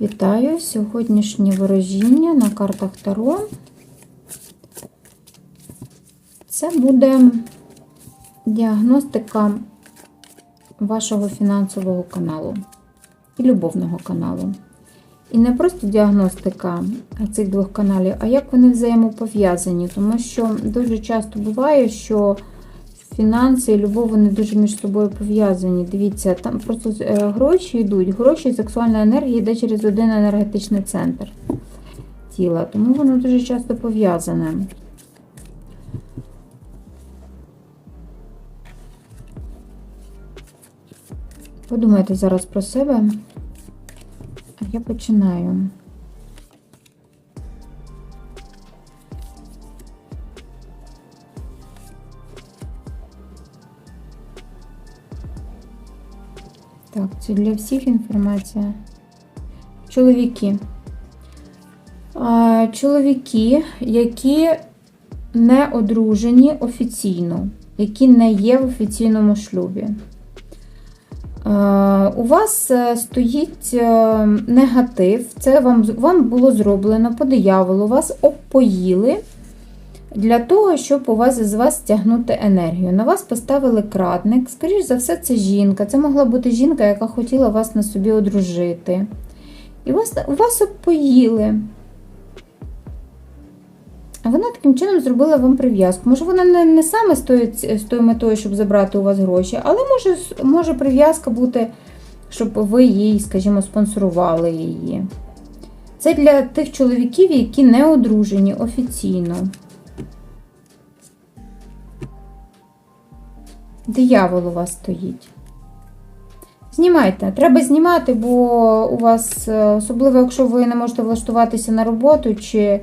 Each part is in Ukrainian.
Вітаю! Сьогоднішнє ворожіння на картах Таро. Це буде діагностика вашого фінансового каналу і любовного каналу. І не просто діагностика цих двох каналів, а як вони взаємопов'язані. Тому що дуже часто буває, що фінанси і любов вони дуже між собою пов'язані. Дивіться, там просто е, гроші йдуть. Гроші сексуальна енергія йде через один енергетичний центр тіла. Тому воно дуже часто пов'язане. Подумайте зараз про себе. А я починаю. Так, це для всіх інформація. Чоловіки. Чоловіки, які не одружені офіційно, які не є в офіційному шлюбі. У вас е, стоїть е, негатив, це вам, вам було зроблено по дияволу, вас опоїли для того, щоб у вас з вас стягнути енергію. На вас поставили крадник. Скоріше за все, це жінка. Це могла бути жінка, яка хотіла вас на собі одружити. І вас, вас опоїли. А вона таким чином зробила вам прив'язку. Може, вона не, не саме стоїть з тою метою, щоб забрати у вас гроші, але може, може прив'язка бути, щоб ви їй, скажімо, спонсорували її. Це для тих чоловіків, які не одружені офіційно. Диявол у вас стоїть. Знімайте. Треба знімати, бо у вас, е, особливо, якщо ви не можете влаштуватися на роботу, чи,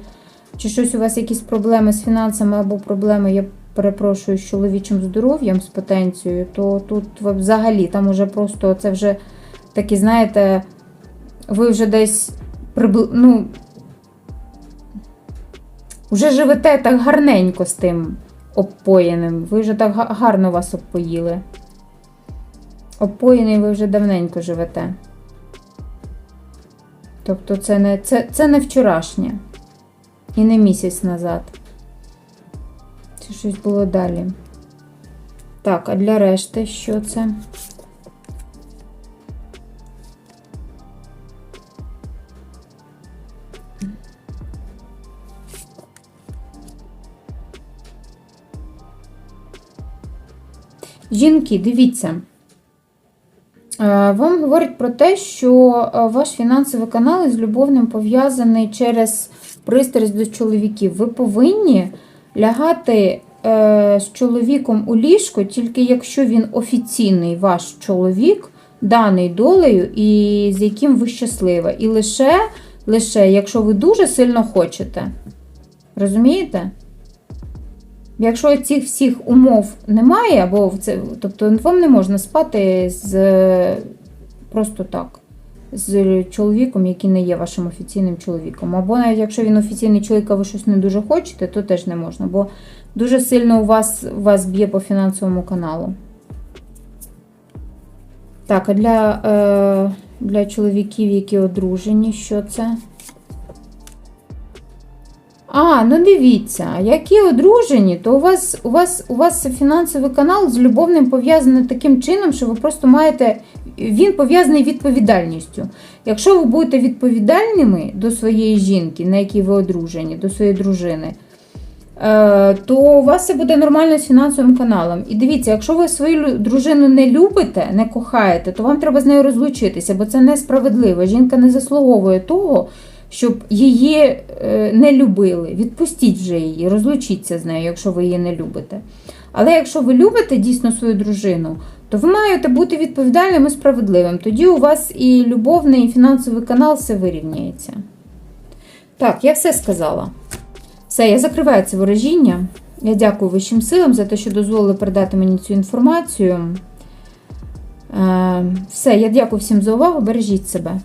чи щось у вас якісь проблеми з фінансами або проблеми, я перепрошую, з чоловічим здоров'ям, з потенцією, то тут взагалі там уже просто це вже такі, знаєте, ви вже десь ну, вже живете так гарненько з тим обпоєним. Ви вже так гарно вас обпоїли. Обпоєний ви вже давненько живете. Тобто це не, це, це не вчорашнє. І не місяць назад. Це щось було далі. Так, а для решти що це? Жінки, дивіться. Е, Вам говорять про те, що е, ваш фінансовий канал із любовним пов'язаний через пристрасть до чоловіків. Ви повинні лягати е, з чоловіком у ліжко, тільки якщо він офіційний ваш чоловік, даний долею, і з яким ви щаслива. І лише, лише якщо ви дуже сильно хочете. Розумієте? Якщо цих всіх умов немає, або це, тобто вам не можна спати з просто так, з чоловіком, який не є вашим офіційним чоловіком. Або навіть якщо він офіційний чоловік, а ви щось не дуже хочете, то теж не можна, бо дуже сильно у вас, вас б'є по фінансовому каналу. Так, а для, е, для чоловіків, які одружені, що це? А, ну дивіться, які одружені, то у вас у вас, у вас фінансовий канал з любовним пов'язаний таким чином, що ви просто маєте. Він пов'язаний відповідальністю. Якщо ви будете відповідальними до своєї жінки, на якій ви одружені, до своєї дружини, е, то у вас все буде нормально з фінансовим каналом. І дивіться, якщо ви свою дружину не любите, не кохаєте, то вам треба з нею розлучитися, бо це несправедливо. Жінка не заслуговує того, щоб її е, не любили. Відпустіть вже її, розлучіться з нею, якщо ви її не любите. Але якщо ви любите дійсно свою дружину, то ви маєте бути відповідальним і справедливим. Тоді у вас і любовний, і фінансовий канал все вирівняється. Так, я все сказала. Все, я закриваю це ворожіння. Я дякую вищим силам за те, що дозволили передати мені цю інформацію. Е, Все, я дякую всім за увагу. Бережіть себе.